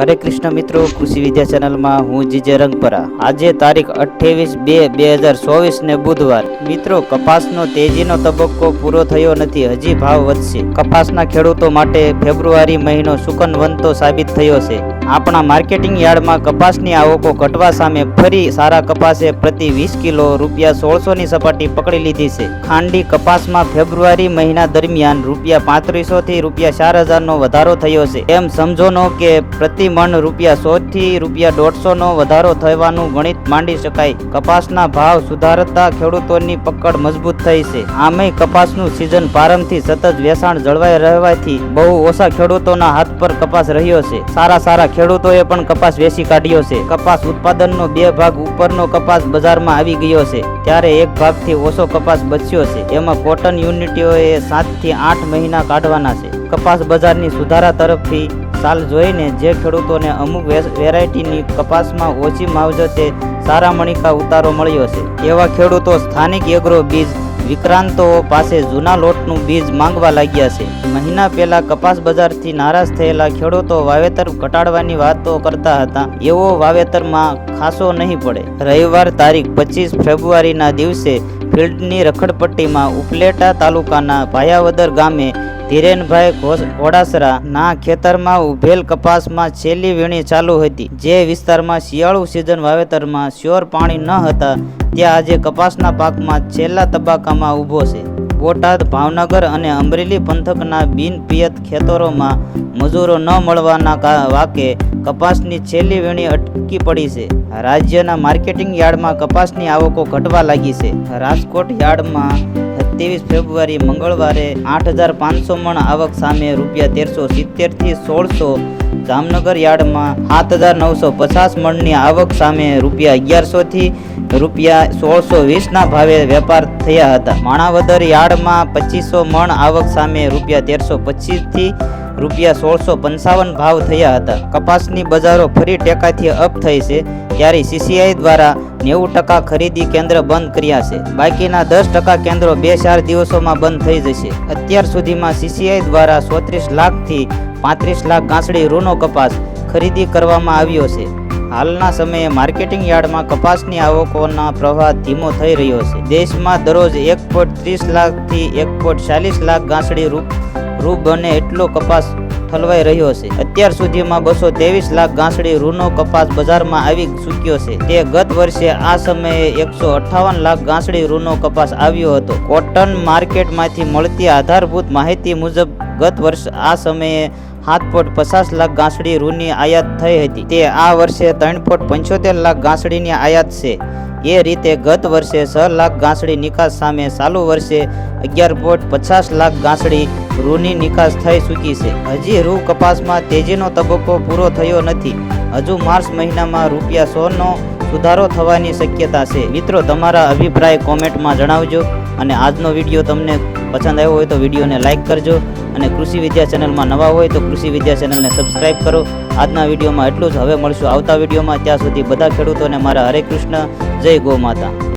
હરે કૃષ્ણ મિત્રો, કૃષિ વિદ્યા ચેનલમાં હું જીજે રંગપરા. આજે તારીખ અઠ્ઠાવીસ બે બે હજાર ચોવીસ ને બુધવાર. મિત્રો, કપાસનો તેજીનો તબક્કો પૂરો થયો નથી, હજી ભાવ વધશે. કપાસના ખેડૂતો માટે ફેબ્રુઆરી મહિનો સુકનવંતો સાબિત થયો છે. આપણા માર્કેટિંગ યાર્ડમાં કપાસની આવકો ઘટવા સામે ફરી સારા કપાસે પ્રતિ વીસ કિલો રૂપિયા સોળસો ની સપાટી પકડી લીધી છે. ખાંડી કપાસમાં ફેબ્રુઆરી મહિના દરમિયાન રૂપિયા પાંત્રીસો થી રૂપિયા ચાર હજારનો વધારો થયો છે. એમ સમજોનો કે પ્રતિ મણ રૂપિયા સો થી રૂપિયા દોઢસો નો વધારો થવાનું ગણિત માંડી શકાય. કપાસના ભાવ સુધારતા ખેડૂતોની પકડ મજબૂત થઈ છે. આમેય કપાસનું સિઝન પ્રારંભથી સતત વેચાણ જળવાઈ રહેવાથી બહુ ઓછા ખેડૂતોના હાથ પર કપાસ રહ્યો છે. સારા સારા ખેડૂતોએ પણ કપાસ વેચી કાઢ્યો છે. કપાસ ઉત્પાદનનો બે ભાગ ઉપરનો કપાસ બજારમાં આવી ગયો છે. ત્યારે એક ભાગથી ઓછો કપાસ બચ્યો છે. એમાં કોટન યુનિટીઓએ સાતથી આઠ મહિના કાઢવાના છે. કપાસ બજારની સુધારા તરફથી સાલ જોઈને જે ખેડૂતોને અમુક વેરાયટીની કપાસમાં ઓછી માવજતે સારા મણિકા ઉતારો મળ્યો છે. એવા ખેડૂતો સ્થાનિક એગ્રો બીજ વિક્રાંતો પાસે જૂના લોટનું બીજ માંગવા લાગ્યા છે. મહિના પહેલા કપાસ બજારથી નારાજ થયેલા ખેડૂતો વાવેતર ઘટાડવાની વાતો કરતા હતા. એવો વાવેતરમાં ખાસો નહીં પડે. રવિવાર તારીખ પચીસ ફેબ્રુઆરીના દિવસે ફિલ્ડની રખડપટ્ટીમાં ઉપલેટા તાલુકાના ભાયાવદર ગામે ધીરેનભાઈ ઘોડાસરા ના ખેતરમાં ઉભેલ કપાસમાં છેલ્લી વીણી ચાલુ હતી. જે વિસ્તારમાં શિયાળુ સિઝન વાવેતરમાં શ્યોર પાણી ન હતા, ત્યાં આજે કપાસના પાકમાં છેલ્લા તબક્કામાં ઊભો છે. બોટાદ, ભાવનગર અને અમરેલી પંથકના બિનપિયત ખેતરોમાં મજૂરો ન મળવાના વાકે કપાસની છેલ્લી વીણી અટકી પડી છે. રાજ્યના માર્કેટિંગ યાર્ડમાં કપાસની આવકો ઘટવા લાગી છે. રાજકોટ યાર્ડમાં સત્યાવીસ ફેબ્રુઆરી, મંગળવારે આઠ હજાર પાંચસો મણ આવક સામે રૂપિયા તેરસો સિત્તેરથી સોળસો જામનગર યાર્ડમાં સાત હજાર નવસો પચાસ મણની આવક સામે રૂપિયા અગિયારસોથી રૂપિયા સોળસો વીસના ભાવે વેપાર થયા હતા. માણાવદર યાર્ડમાં પચીસો મણ આવક સામે રૂપિયા તેરસો પચીસથી રૂપિયા સોળસો પંચાવન ભાવ થયા હતા. કપાસની બજારો ફરી ટેકાથી અપ થઈ છે, ત્યારે સીસીઆઈ દ્વારા નેવું ટકા ખરીદી કેન્દ્ર બંધ કર્યા છે. બાકીના દસ ટકા કેન્દ્રો બે ચાર દિવસોમાં બંધ થઈ જશે. અત્યાર સુધીમાં સીસીઆઈ દ્વારા ચોત્રીસ લાખથી પાંત્રીસ લાખ ગાંસડી રૂનો કપાસ ખરીદી કરવામાં આવ્યો છે. હાલના સમયે માર્કેટિંગ યાર્ડમાં કપાસની આવકોના પ્રવાહ ધીમો થઈ રહ્યો છે. દેશમાં દરરોજ એક પોઈન્ટ ત્રીસ લાખથી એક પોઈન્ટ ચાલીસ લાખ ગાંસડી રૂ રૂ બને એટલો કપાસ ઠલવાઈ રહ્યો છે. અત્યાર સુધીમાં બસો ત્રેવીસ લાખ ગાંસડી રૂનો કપાસ બજારમાં આવી ચૂક્યો છે. તે ગત વર્ષે આ સમયે એકસો અઠ્ઠાવન લાખ ગાંસડી રૂનો કપાસ આવ્યો હતો. કોટન માર્કેટમાંથી મળતી આધારભૂત માહિતી મુજબ, ગત વર્ષ આ સમયે સાત પોઈન્ટ પચાસ લાખ ગાંસડી રૂની આયાત થઈ હતી. તે આ વર્ષે ત્રણ પોઈન્ટ પંચોતેર લાખ ગાંસડીની આયાત છે. એ રીતે ગત વર્ષે છ લાખ ગાંસડી નિકાસ સામે ચાલુ વર્ષે અગિયાર પોઈન્ટ પચાસ લાખ ગાંસડી રૂની નિકાસ થઈ ચૂકી છે. હજી રૂ કપાસમાં તેજીનો તબક્કો પૂરો થયો નથી. હજુ માર્ચ મહિનામાં રૂપિયા સોનો સુધારો થવાની શક્યતા છે. મિત્રો, તમારા અભિપ્રાય કોમેન્ટમાં જણાવજો અને આજનો વીડિયો તમને પસંદ આવ્યો હોય તો વિડીયોને લાઇક કરજો અને કૃષિ વિદ્યા ચેનલમાં નવા હોય તો કૃષિ વિદ્યા ચેનલને સબસ્ક્રાઇબ કરો. આજના વિડીયોમાં એટલું જ. હવે મળશું આવતા વિડીયોમાં. ત્યાં સુધી બધા ખેડૂતોને મારા હરે કૃષ્ણ. જય ગો માતા.